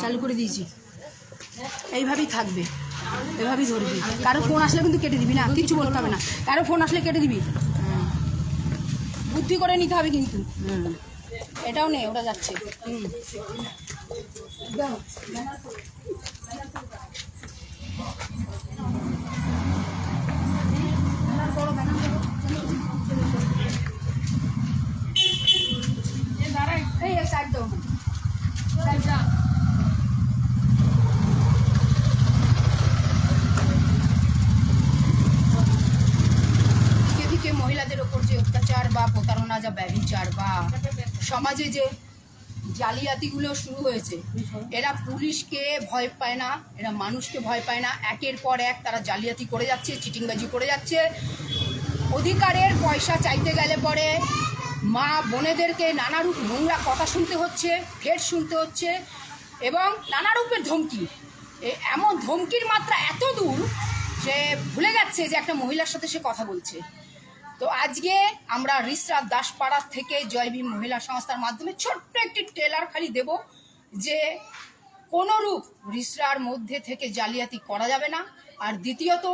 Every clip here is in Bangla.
চালু করে দিয়েছি। এইভাবেই থাকবে। এভাবেই ধরবি। কারও ফোন আসলে কিন্তু কেটে দিবি না কিছু বলতে হবে না। কারও ফোন আসলে কেটে দিবি। বুদ্ধি করে নিতে হবে কিন্তু। এটাও নেই ওটা যাচ্ছে। হুম এই সাইড দাও সাইড দাও দিকে দিকে মহিলাদের ওপর যে অত্যাচার বা প্রতারণা যা ব্যভিচার বা সমাজে যে জালিয়াতিগুলো শুরু হয়েছে, এরা পুলিশকে ভয় পায় না, এরা মানুষকে ভয় পায় না। একের পর এক তারা জালিয়াতি করে যাচ্ছে, চিটিংবাজি করে যাচ্ছে। অধিকারের পয়সা চাইতে গেলে পরে মা বোনেদেরকে নানারূপ নোংরা কথা শুনতে হচ্ছে ফের শুনতে হচ্ছে এবং নানা রূপের ধমকি এমন ধমকির মাত্রা এত দূর যে ভুলে যাচ্ছে যে একটা মহিলার সাথে সে কথা বলছে। তো আজকে আমরা রিসরাত দাসপাড়ার থেকে জয়ভীম মহিলা সংস্থার মাধ্যমে ছোট্ট একটি টেলার খালি দেব যে কোনোরূপ রিসরার মধ্যে থেকে জালিয়াতি করা যাবে না। আর দ্বিতীয়ত,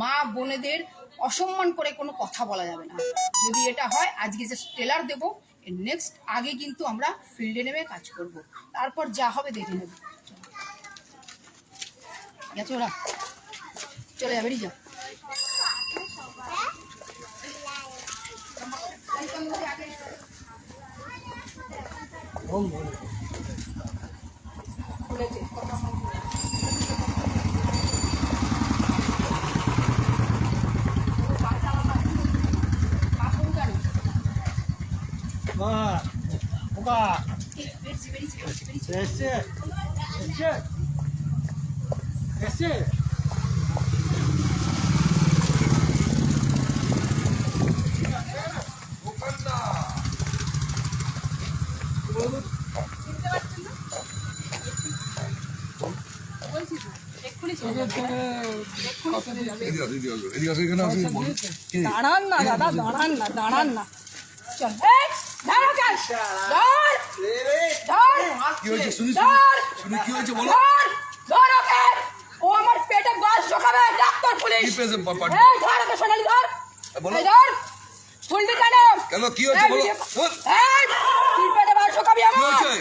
মা বোনেদের অসম্মান করে কোনো কথা বলা যাবে না। যদি এটা হয়, আজকে যে ট্রেলার দেবো নেক্সট আগে কিন্তু আমরা ফিল্ডে নেমে কাজ করব। তারপর যা হবে দেখে নেব। গেছে ওরা। চলে যাবে যা। 아, 뭐가? 됐어, 됐어, 됐어. ও আমার পেটে বাস ঢোকাবে ডাক্তার পুলিশ ধর ওকে সোনালি কেন কি হয়েছে বলো বাস ঢোকাবি আমার। হয়েছে?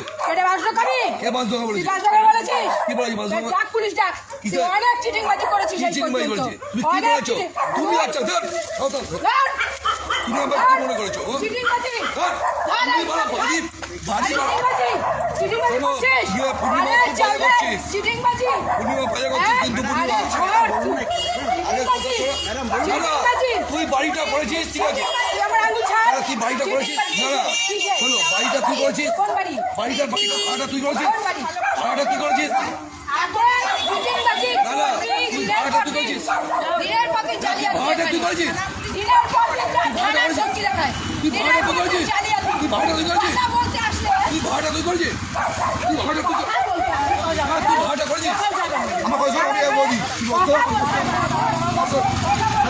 বাস ঢোকাবি কে বাস ঢোকা তুই বাস ঢোকাবি বলেছিস? কি বলেছি বাস ঢোকা? ডাক পুলিশ ডাক। তুই অনেক চিটিং বাজি করেছিস এই পর্যন্ত। তুমি কি করেছ? তুমি আচ্ছা ধর। ধর। ধর। তুমি আমার কি মনে করেছ? চিটিং বাজি। ধর। তুমি বলো বাজি বাজি চিটিং বাজি করছিস? আরে খুব চল ভালো রে, করছিস। চিটিং বাজি। পূর্ণিমা ভাজা করছিস কিন্তু পূর্ণিমা ধর, কথা শোনো। চিটিং না, না, বাজি। তুই বাড়িটা করেছিস ঠিক আছে তুই বাড়িটা করেছিস। না না শোনো বাড়িটা তুই করেছিস? বাড়িটা বাড়িটা ভাড়াটা তুই করেছিস? ভাড়াটা তুই করেছিস না, না, তুই ভাড়াটা তুই করেছিস। ভাড়াটা তুই। করেছিস। তুই দিনের ভাড়াটা তুই করেছিস। তুই ভাড়াটা তুই করেছিস। কথা বলতে আসলে তুই ভাড়াটা তুই করেছিস তুই ভাড়াটা তুই কথা বলতে হবে। তুই ভাড়াটা করেছিস আমার কি বলতো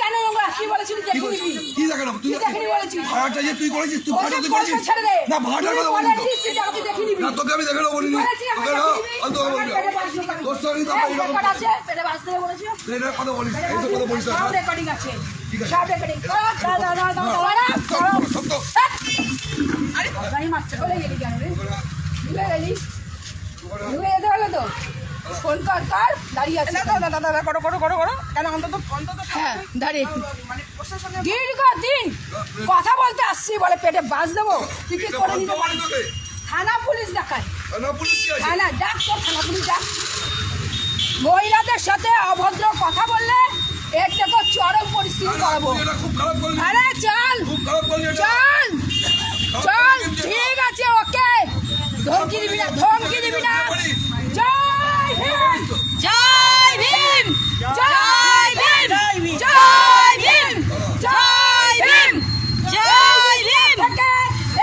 কেন নোংরা? কি বলেছিলি? দেখিনি। কি? তুই দেখিনি? বলেছিস? ভাড়াটা যে তুই করেছিস তুই ভাড়াটা তুই করেছিস? না ভাড়াটার কথা তুই তোকে আমি তোকে না দেখিনি। না। তোর সঙ্গে তো হ্যাঁ, আমি এরকম আছে, পেটে বাস দেবে এটা কথা বলিস না, এইসব কথা বলিস সব রেকর্ডিং আছে। ঠিক আছে। সব রেকর্ডিং দাঁড়া দাঁড়া দাঁড়া দাঁড়া সব সব তো আরে গাড়ি মারছে। চলে গেলি কেন রে? ঢুকে গেলি? ঢুকে যেতে হলো তো? ফোন কর কর দাঁড়িয়ে আছে। দাদা দাদা দাদা করো করো করো করো। কেন অন্তত অন্তত হ্যাঁ দাঁড়িয়ে। মানে দীর্ঘ দিন কথা বলতে আসছি বলে পেটে বাস দেবো। তুই কি করে নিতে পারিস থানা পুলিশ দেখায়। না পুলিশ কি থানা ডাক তো থানা পুলিশ ডাক মহিলাদের সাথে অভদ্র কথা বললে এর থেকে চরম পরিস্থিতি করাবো আরে চল। চল। চল ঠিক আছে ওকে। ধমকি দিবি না ধমকি দিবি না।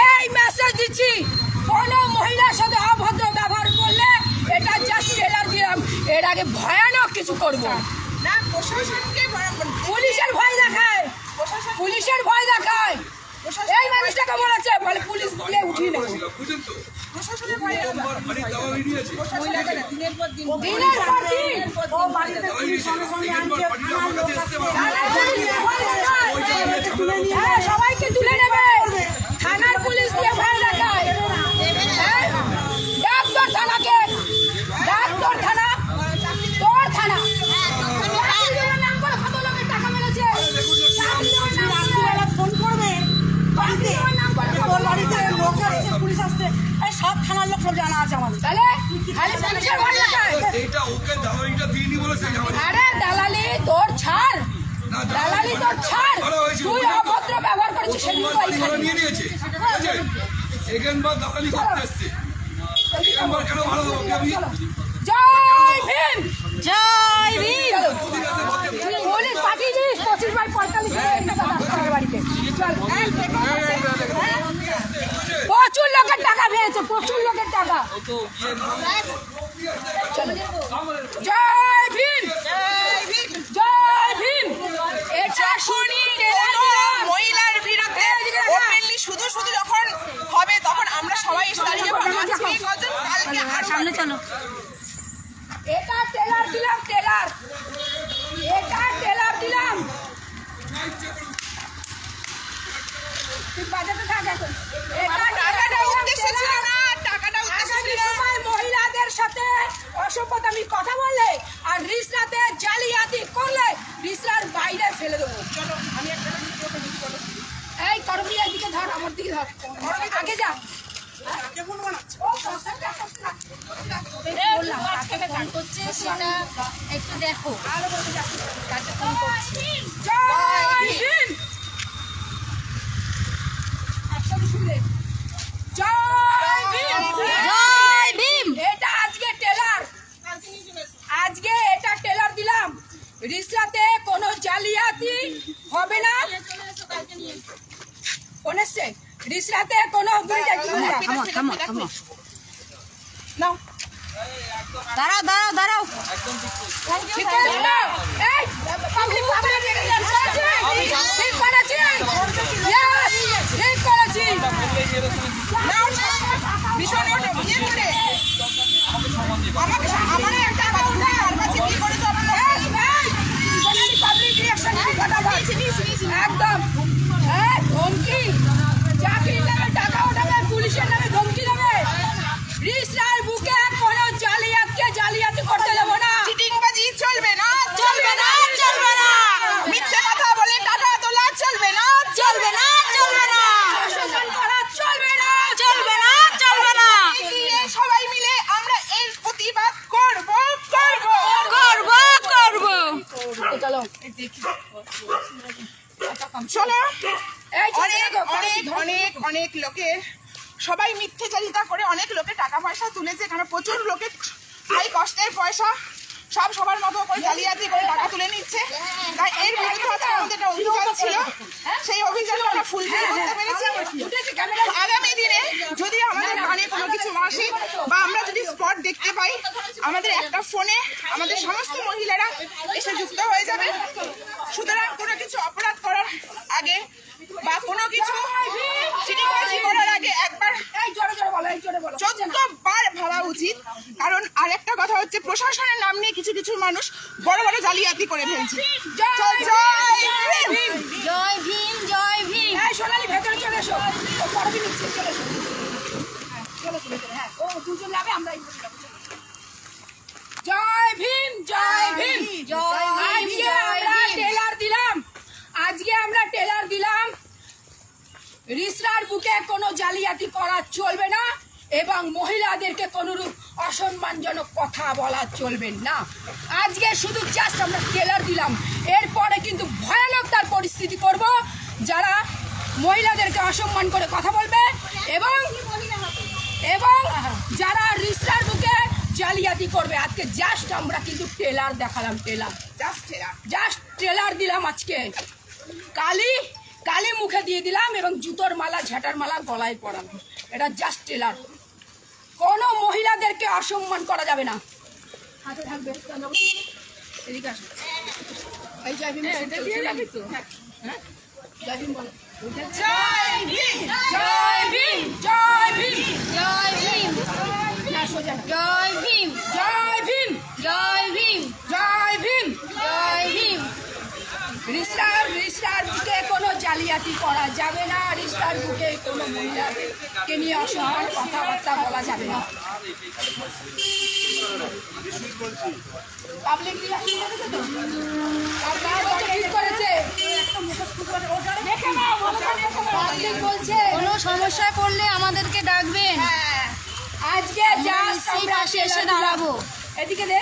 এই মেসেজ দিচ্ছি। কোনো মহিলার সাথে অভদ্র ব্যবহার করলে এটা জাস্ট ট্রেলার দিলাম এর আগে ভয়ানক কিছু করব। পুলিশের ভয় দেখায়। পুলিশের ভয় দেখায়। এই মানুষটাকে বলেছে বলে পুলিশ বলে উঠিয়ে নেব হ্যাঁ, সবাইকে তুলে নেবে। থানার পুলিশ দিয়ে ভয় দেখায়। হ্যাঁ? ডাক তোর থানাকে ডাক তোর থানা। তোর থানা ফোন করবে। বাড়িতে লোক আসছে পুলিশ আসছে। সব থানার লোক সব জানা আছে আমাদের। তাহলে? খালি পুলিশের ভয় দেখায় সেইটা ওকে দাওয়াইটা দিইনি বলে সেই ঝামেলা আরে দালালি তোর ছাড়। দালালি তোর ছাড়। তুই অভদ্র ব্যবহার করেছিস তো বাড়ি নিয়ে নিয়েছে। সেকেন্ড বার দালালি করতে এসছে। সেকেন্ড বার কেন ভাড়া দেবো আমি? জয় ভীম! জয় ভীম! পুলিশ পাঠিয়ে দিস পঁচিশ বাই পঁয়তাল্লিশ বাড়িতে। চল। লোকের টাকা পেয়েছে প্রচুর লোকের টাকা। জয় ভীম জয় ভীম। এটা শুনি মহিলার বিরুদ্ধে ওপেনলি শুধু শুধু যখন হবে তখন আমরা সবাই এসে দাঁড়িয়ে পড়ব। আজকে কজন কালকে আর সামনে চলো এটা টেলার দিলাম টেলার। এটা টেলার দিলাম। তুই বাজাতে থাক এখন এটা টাকাটা টেলার উদ্দেশ্য ছিল টেলার। না টাকাটা উদ্দেশ্য আগামী ছিল না সময় মহিলাদের সাথে অসভ্যতামি কথা বললে আর রিসরাতে জালিয়াতি করলে রিসরার বাইরে ফেলে দেবো চলো আমি একটা ভিডিওতে লিখি বলো এই করবি এদিকে ধর আমার দিকে ধর আগে যা কেমন বানাচ্ছে ও সংসারটা করতে না। বললাম, কাকে ফোন করছে একটু দেখো ফোন করছে? আজকে এটা টেলার দিলাম রিসরাতে কোনো জালিয়াতি হবে না এসছে রিসরাতে কোনো নাও দাঁড়াও দাঁড়াও দাঁড়াও ঠিক করেছি না? এই, পাবলিক পাবলিক রেখে যাচ্ছে। ঠিক করেছি? Yes, ঠিক করেছি। নাও ভীষণ ওটা ইয়ে করে আমাকে আমারও একটা কথা উঠে আর কাছে কি করেছ আমার এই, এই, সোনালি পাবলিক রিঅ্যাকশন নিয়ে কথা বল। একদম। এই, ধমকি। চাকরির নামে টাকা ওঠাবে, পুলিশের নামে ধমকি দেবে। রিসরার বুকে কোনো জালিয়াতকে জালিয়াতি করতে দেবো না চিটিংবাজি চলবে না চলবে না চলবে না মিথ্যে কথা বলে টাকা তোলা চলবে না চলবে না চলবে না প্রশাসন করা চলবে না চলবে না চলবে না এগিয়ে সবাই মিলে আমরা এর প্রতিবাদ করব করব করব করব চলো চলো এই চলো, অনেক দেখো, অনেক ধমকি। অনেক লোকের সবাই মিথ্যেচারিতা করে অনেক লোকে টাকা পয়সা তুলেছে কারণ প্রচুর লোকে ভাই কষ্টের পয়সা সব সবার মতো করে জালিয়াতি করে টাকা তুলে নিচ্ছে। তাই এর বিরুদ্ধে আজকে আমাদের একটা অভিযান ছিল। সেই অভিযানে আমরা ফুলফিল করতে পেরেছি। আগামী দিনে যদি আমাদের কানে কোনো কিছু আসে বা আমরা যদি স্পট দেখতে পাই আমাদের একটা ফোনে আমাদের সমস্ত মহিলারা এসে যুক্ত হয়ে যাবে সুতরাং কোনো কিছু অপরাধ করার আগে বা কোনো কিছু চিটিংবাজি করার আগে একবার এই জোরে জোরে বলো এই জোরে বলো চোদ্দ বার ভাবা উচিত কারণ আরেকটা কথা হচ্ছে প্রশাসনের নাম নিয়ে কিছু মানুষ বড় বড় জালিয়াতি করে ফেলছে। জয় জয় ভীম! জয় ভীম। জয় ভীম এই সোনালি ভেতরে চলে এসো। ও পরবি চলে এসো। হ্যাঁ, চলো চলে এসো, হ্যাঁ ও দুজন যাবে আমরা এই দুজন যাব, চলো। জয় ভীম জয় ভীম জয় আজকে আমরা টেলার দিলাম। আজকে আমরা টেলার দিলাম। রিসরার বুকে কোনো জালিয়াতি করা চলবে না এবং মহিলাদেরকে কোনোরূপ অসম্মানজনক কথা বলা চলবে না। আজকে শুধু জাস্ট আমরা টেলার দিলাম। এরপরে কিন্তু ভয়ানক তার পরিস্থিতি করব যারা মহিলাদেরকে অসম্মান করে কথা বলবে এবং এবং যারা রিসরার বুকে জালিয়াতি করবে। আজকে জাস্ট আমরা কিন্তু টেলার দেখালাম টেলার জাস্ট এরা জাস্ট ট্রেলার দিলাম আজকে। কালি কালি মুখে দিয়ে দিলাম এবং জুতোর মালা ঝাঁটার মালা গলায় পরালাম। এটা জাস্ট ট্রেলার কোনো মহিলাদেরকে অসম্মান করা যাবে না। হাতে থাকবে। এদিকে আসো। এই জয় ভীম দিয়ে যাবি তো? হ্যাঁ? জয় ভীম বলো। জয় ভীম জয় ভীম জয় ভীম জয় ভীম না সোজা জয় ভীম জয় ভীম জয় ভীম জয় ভীম জয় ভীম রিস্টার রিস্টার বুকে কোনো জালিয়াতি করা যাবে না? রিস্টার বুকে কোনো মহিলাকে নিয়ে অসম্মান কথাবার্তা বলা যাবে না। পাবলিক করেছে তো? দেখে কোনো সমস্যায় পড়লে আমাদেরকে ডাকবেন। হ্যাঁ, আজকে সেই পাশে এসে দাঁড়াবো। এদিকে দে।